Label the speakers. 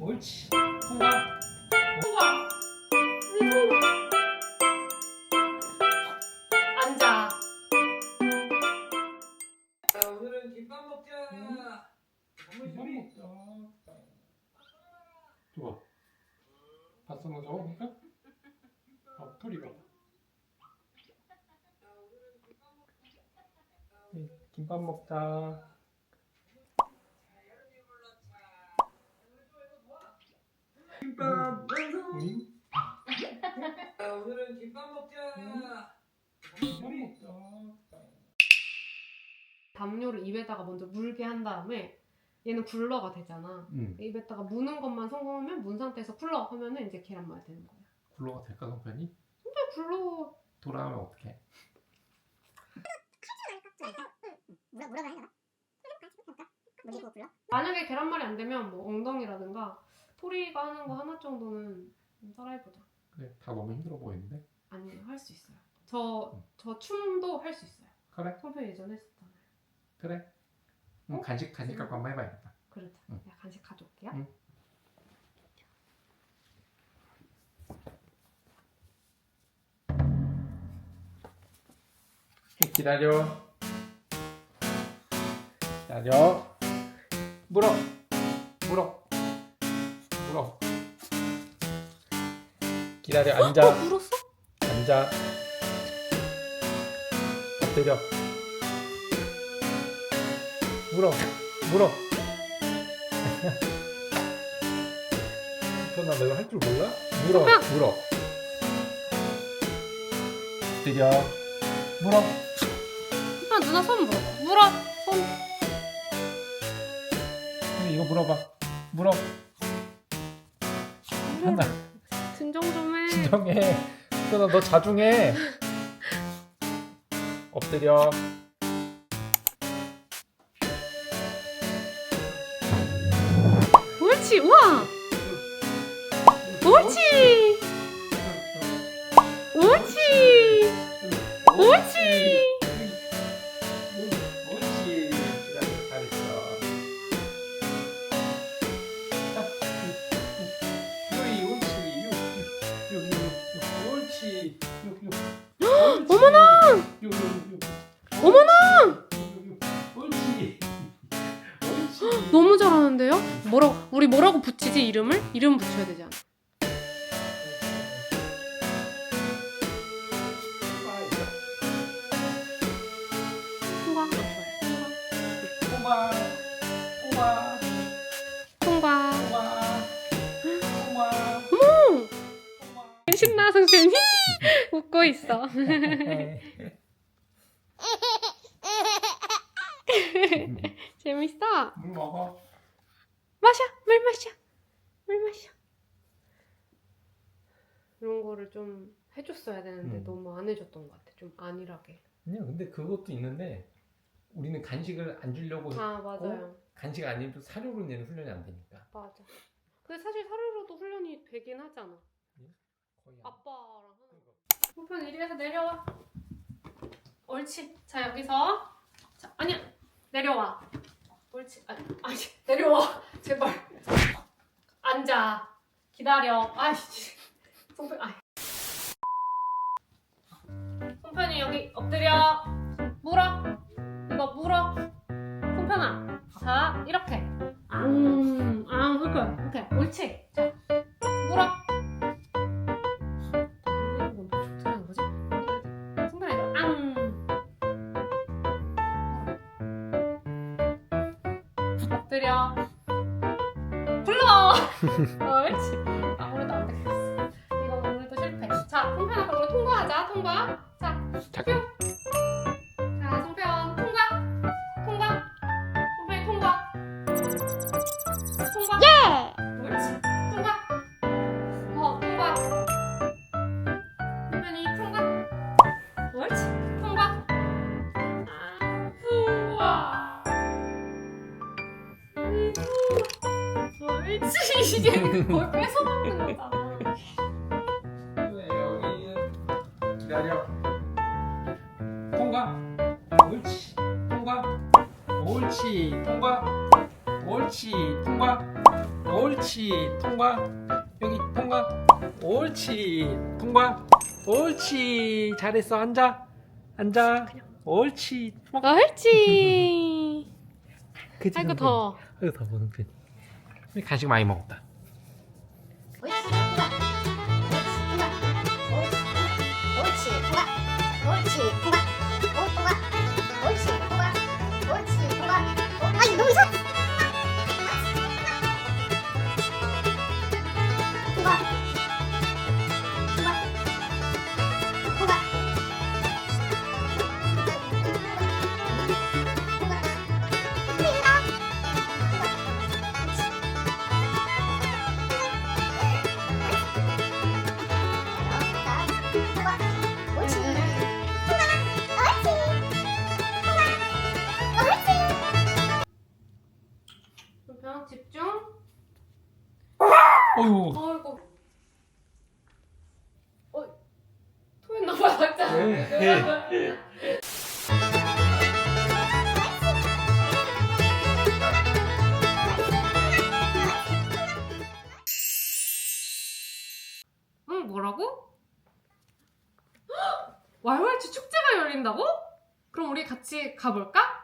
Speaker 1: 옳지. 통과.
Speaker 2: 통과. 앉아.
Speaker 3: 자, 오늘은 김밥 먹자. 어머니
Speaker 1: 밥
Speaker 3: 우리
Speaker 1: 먹자. 좋아. 봤어 너 저거 보니까? 아, 토리가. 네, 김밥 먹자.
Speaker 3: 김밥 완성.
Speaker 1: 응?
Speaker 3: 자, 오늘은 김밥 먹자.
Speaker 2: 담요를 입에다가 먼저 물게 한 다음에 얘는 굴러가 되잖아.
Speaker 1: 응.
Speaker 2: 입에다가 무는 것만 성공하면 문 상태에서 쿨러 하면은 이제 계란말 되는 거야.
Speaker 1: 굴러가 될까 성편이?
Speaker 2: 근데 굴러
Speaker 1: 돌아가면 어떡해?
Speaker 4: 물어 물어가 해나? 물리고 불러?
Speaker 2: 만약에 계란말이 안 되면 뭐 엉덩이라든가 토리가 하는 거 하나 정도는 좀 따라해보자.
Speaker 1: 그래 다 너무 힘들어 보이는데?
Speaker 2: 아니요 할 수 있어요. 저저 춤도 할 수 있어요.
Speaker 1: 그래
Speaker 2: 성편 예전에 했었잖아요.
Speaker 1: 그래. 음,
Speaker 2: 어?
Speaker 1: 간식 간식 갖고 한번 해봐야겠다.
Speaker 2: 그러자.
Speaker 1: 응.
Speaker 2: 내가 간식 가져올게요.
Speaker 1: 응. 기다려. 기다려. 물어. 물어. 기다려. 앉아.
Speaker 2: 어 물었어?
Speaker 1: 앉아. 엎드려. 물어. 물어. 현아 내가 할 줄 몰라? 물어. 물어. 엎드려. 물어.
Speaker 2: 아 누나 손 물어. 물어. 손.
Speaker 1: 이거 물어봐. 물어.
Speaker 2: 진정 좀 해.
Speaker 1: 진정해. 현아 너 자중해. 엎드려.
Speaker 2: 옳지. 우와. 옳지. 옳지. 옳지. 어머나!
Speaker 1: 옳지.
Speaker 2: 너무 잘하는데요? 뭐라고 우리 뭐라고 붙이지 이름을? 이름 붙여야 되지 않아? 통과.
Speaker 1: 통과. 통과.
Speaker 2: 통과.
Speaker 1: 통과. 통과.
Speaker 2: 어머!
Speaker 1: 통과.
Speaker 2: 신나 승준이 웃고 있어. 재밌어.
Speaker 1: 물 먹어.
Speaker 2: 마셔, 물 마셔, 물 마셔. 이런 거를 좀 해줬어야 되는데
Speaker 1: 음.
Speaker 2: 너무 안 해줬던 것 같아. 좀 안일하게.
Speaker 1: 아니야, 근데 그것도 있는데 우리는 간식을 안 주려고
Speaker 2: 아 맞아요.
Speaker 1: 간식 아니면 사료로 내는 훈련이 안 되니까.
Speaker 2: 맞아. 근데 사실 사료로도 훈련이 되긴 하잖아.
Speaker 1: 거의 안
Speaker 2: 아빠랑 하는 거. 후편 이리에서 내려와. 옳지. 자 여기서. 자 아니야 내려와. 옳지. 아니, 아니 내려와. 제발. 앉아. 기다려. 아이씨. 송편 아. 엎드려. 불러! 옳지. 아무래도 안 되겠어 이거 오늘도 실패. 자 송편아 그럼 통과하자. 통과. 자. 자 옳지 이게 거의 뺏어 먹는 거잖아
Speaker 1: 왜 여기 기다려. 통과. 옳지. 통과. 옳지. 통과. 옳지. 통과. 옳지 통과 여기 통과 옳지 통과 옳지 잘했어 앉아 앉아 옳지
Speaker 2: 옳지.
Speaker 1: 그치,
Speaker 2: 아이고? 더워.
Speaker 1: 아이고 더워 성빈 간식 많이 먹었다.
Speaker 4: 옳지 통과 옳지 통과 옳지
Speaker 1: 네.
Speaker 2: 응 뭐라고? 헉! 왈왈치 축제가 열린다고? 그럼 우리 같이 가볼까?